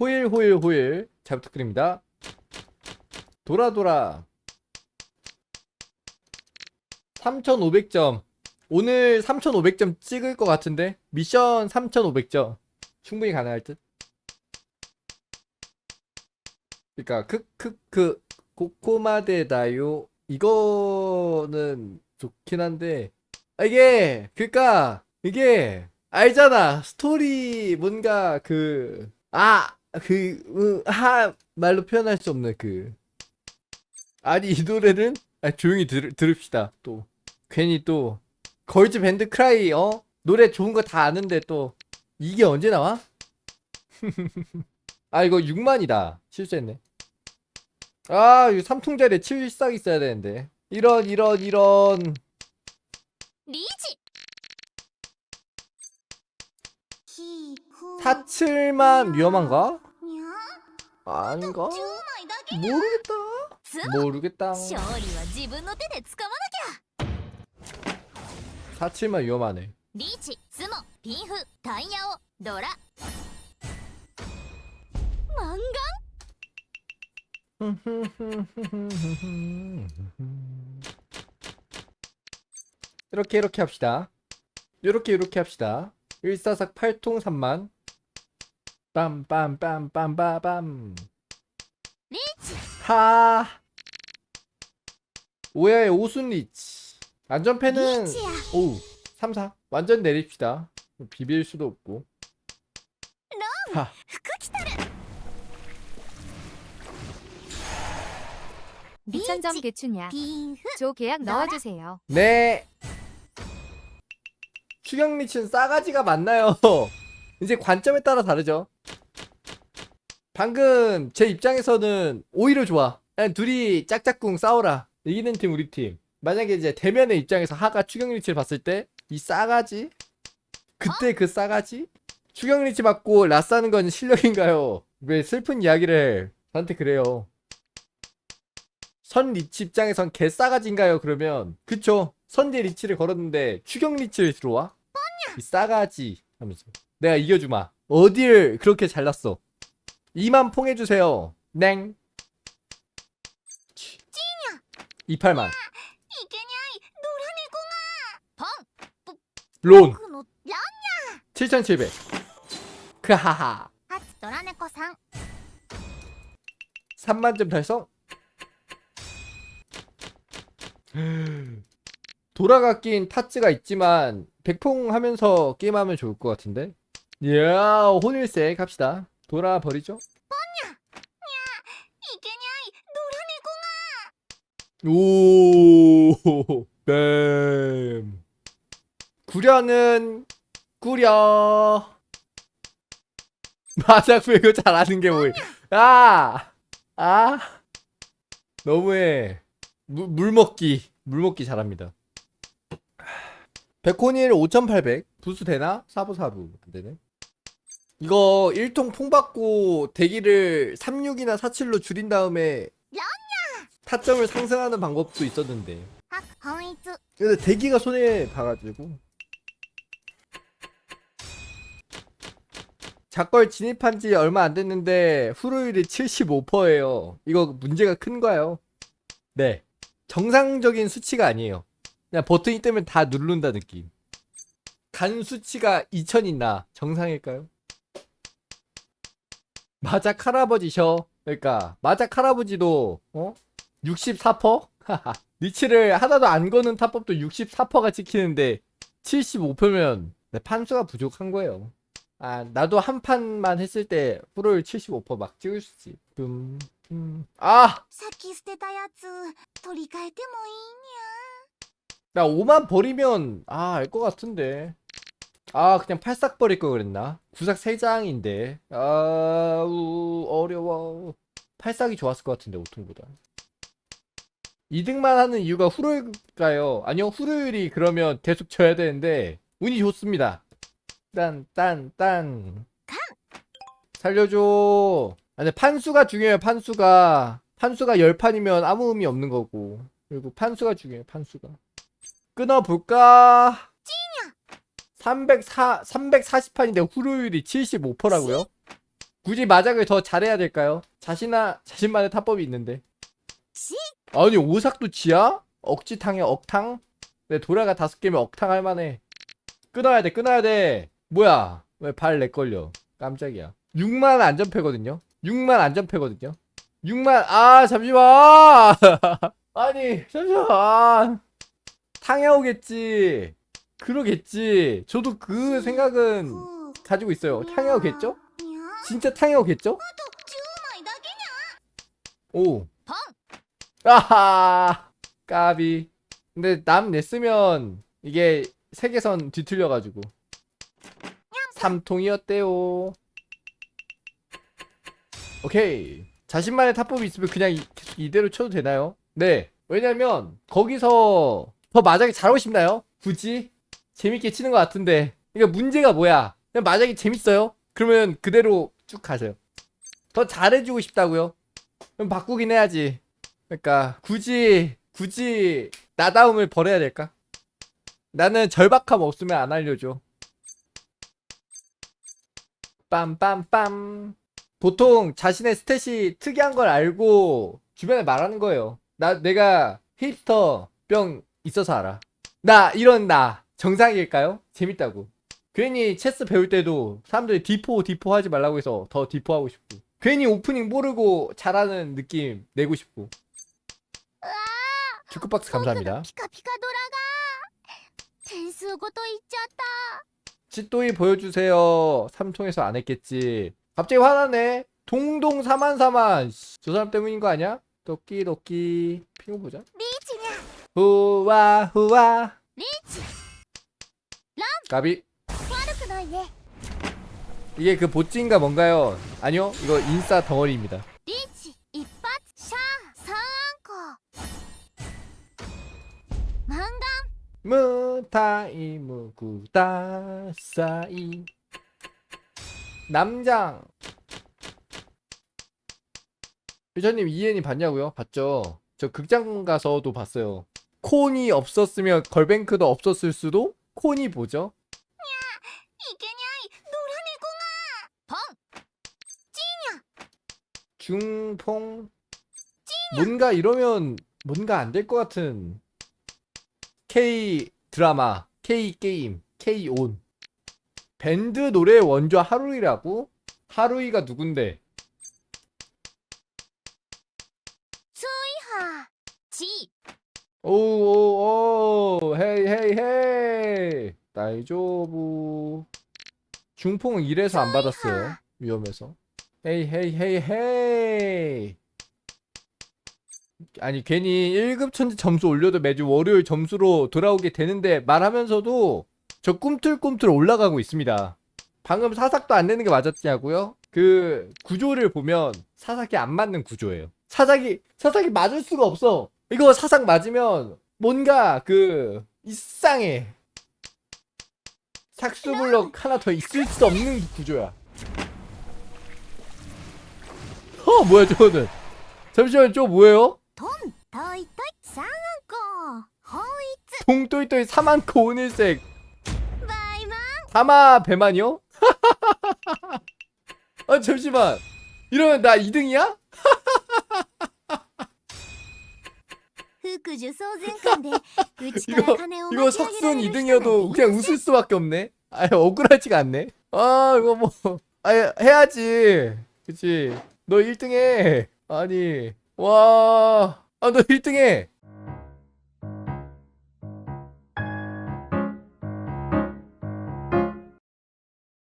호일 호일 호일. 잘 부탁드립니다. 돌아 돌아. 3,500점. 오늘 3,500점 찍을 것 같은데? 미션 3,500점. 충분히 가능할 듯. 그러니까 크크크 코코마데다요. 이거는 좋긴 한데. 아, 이게 그니까 이게 알잖아. 스토리 뭔가 그 아 그하 말로 표현할 수 없는 그. 아니 이 노래는? 아, 조용히 들, 들읍시다 또. 괜히 또. 걸즈 밴드 크라이 어? 노래 좋은 거 다 아는데 또. 이게 언제 나와? 아 이거 6만이다. 실수했네. 아 이거 3통짜리 7싹 있어야 되는데. 이런 이런 이런. リーチ 사칠만 위험한가? 아닌가? 모르겠다. 모르겠다. 사치만 위험하네. 리치, 스모, 빈후, 다이아오, 노라. 망간? 이렇게 이렇게 합시다. 이렇게 이렇게 합시다. 144 8통 3만 빰빰빰빰빰빰. 리치! 하. 오야의 오순 리치. 안전패는 오, 3, 4 완전 내립시다. 비빌 수도 없고. 하. 미천점 개추냐 조 계약 넣어주세요. 네. 추경 리치는 싸가지가 많나요? 이제 관점에 따라 다르죠. 방금 제 입장에서는 오히려 좋아. 그냥 둘이 짝짝꿍 싸워라. 이기는 팀 우리 팀. 만약에 이제 대면의 입장에서 하가 추경 리치를 봤을 때 이 싸가지? 그때 그 싸가지? 추경 리치 맞고 라싸는 건 실력인가요? 왜 슬픈 이야기를 저한테 그래요. 선 리치 입장에선 개 싸가지인가요? 그러면 그쵸 선제 리치를 걸었는데 추경 리치를 들어와? 이 싸가지 하면서 내가 이겨주마 어딜 그렇게 잘났어 2만 퐁해주세요. 냉. 28만. 론. 7,700. 크하하. 3만점 달성. 돌아가긴 타츠가 있지만 백풍 하면서 게임하면 좋을 것 같은데. 야 혼일세 갑시다 돌아버리죠. 오, 뱀. 구려는 구려. 마작 배그 잘하는 게 뭐야? 아, 아, 너무해. 물, 물 먹기, 물 먹기 잘합니다. 백코닐 5,800 부수 되나? 사부 사부 안 되네. 이거 1통 퐁 받고 대기를 36이나 47로 줄인 다음에 타점을 상승하는 방법도 있었는데 あ本一 근데 대기가 손에 봐가지고 작걸 진입한 지 얼마 안 됐는데 후루율이 75%예요 이거 문제가 큰거예요 네 정상적인 수치가 아니에요 그냥 버튼이 뜨면 다 누른다 느낌 간 수치가 2000 있나 정상일까요? 마작 할아버지셔. 그러니까 마작 할아버지도 어? 64퍼? 니치를 하나도 안 거는 타법도 64퍼가 찍히는데 75퍼면 판수가 부족한 거예요. 아 나도 한 판만 했을 때 프로율 75%막 찍을 수 있지. 음, 음. 아! 나 5만 버리면 아 알 것 같은데. 아 그냥 팔싹 버릴 걸 그랬나? 구삭 3장인데. 아우 어려워. 팔싹이 좋았을 것 같은데 5통보다. 2등만 하는 이유가 후루일까요? 아니요 후루일이 그러면 계속 져야 되는데 운이 좋습니다. 딴딴 딴. 살려줘. 아니 판수가 중요해요 판수가. 판수가 10판이면 아무 의미 없는 거고. 그리고 판수가 중요해요 판수가. 끊어볼까? 304, 340판인데 후루율이 75%라고요? 굳이 마작을 더 잘해야 될까요? 자신아 자신만의 타법이 있는데. 지? 아니 오삭도 지야? 억지탕에 억탕? 내 도라가 다섯 개면 억탕 할만해. 끊어야 돼 끊어야 돼. 뭐야 왜발 렉걸려? 깜짝이야. 6만 안전패거든요. 6만 안전패거든요. 6만 아 잠시만. 아니 잠시만. 탕해 오겠지. 그러겠지. 저도 그 생각은 가지고 있어요. 탕이 오겠죠. 진짜 탕이 오겠죠. 오. 아하. 까비. 근데 남 냈으면 이게 세계선 뒤틀려가지고. 삼통이었대요. 오케이. 자신만의 탑법이 있으면 그냥 이, 이대로 쳐도 되나요? 네. 왜냐면 거기서 더 마작이 잘하고 싶나요? 굳이? 재밌게 치는 것 같은데 그러니까 문제가 뭐야 그냥 마작이 재밌어요? 그러면 그대로 쭉 가세요 더 잘해주고 싶다고요? 그럼 바꾸긴 해야지 그러니까 굳이 굳이 나다움을 버려야 될까? 나는 절박함 없으면 안 알려줘. 빰빰빰. 보통 자신의 스탯이 특이한 걸 알고 주변에 말하는 거예요. 나 내가 힙스터 병 있어서 알아. 나 이런 나 정상일까요? 재밌다고. 괜히 체스 배울 때도 사람들이 디포 디포 하지 말라고 해서 더 디포 하고 싶고. 괜히 오프닝 모르고 잘하는 느낌 내고 싶고. 큐크박스 감사합니다. 피카 피카 돌아가. 댄스고도 잊었다. 찌또이 보여주세요. 삼통에서 안 했겠지. 갑자기 화나네. 동동 사만사만. 저 사람 때문인 거 아니야? 도끼 도끼. 핑거 보자. 리치냐. 후와 후와. 리치. 까비. 이게 그 보찌인가 뭔가요? 아니요 이거 인싸 덩어리입니다. 무타이 무구다 사이. 남장. 유저님 이엔이 봤냐고요? 봤죠. 저 극장 가서도 봤어요. 콘이 없었으면 걸뱅크도 없었을 수도 콘이 보죠? 중퐁? 뭔가 이러면 뭔가 안 될 것 같은 K 드라마, K 게임, K 온. 밴드 노래 원조 하루이라고? 하루이가 누군데? 수이하 지. 오오오 헤이 헤이 헤이. 나이조부. 중풍은 이래서 안 받았어요 위험해서. 헤이 헤이 헤이 헤이. 아니 괜히 1급 천지 점수 올려도 매주 월요일 점수로 돌아오게 되는데 말하면서도 저 꿈틀꿈틀 올라가고 있습니다. 방금 사삭도 안 되는 게 맞았냐고요? 그 구조를 보면 사삭이 안 맞는 구조예요. 사삭이 사삭이 맞을 수가 없어. 이거 사삭 맞으면 뭔가 그 이상해. 삭수블럭 하나 더 있을 수 없는 구조야. 어 뭐야 저거는. 잠시만 저 뭐예요? トントイトイ三アンコほい 동또이또이 사만코 오늘색 バイバン 사마 배만이요? 아 잠시만 이러면 나 2등이야? 福寿総前館でうちから金を 이거 巻き上げら 석순 れる人 2등이어도 なんて 그냥 웃을 수밖에 없네. 아, 억울하지가 않네. 아, 이거 뭐, 아, 해야지. 그치. 너 1등 해. 아니, 와, 아, 너 1등 해.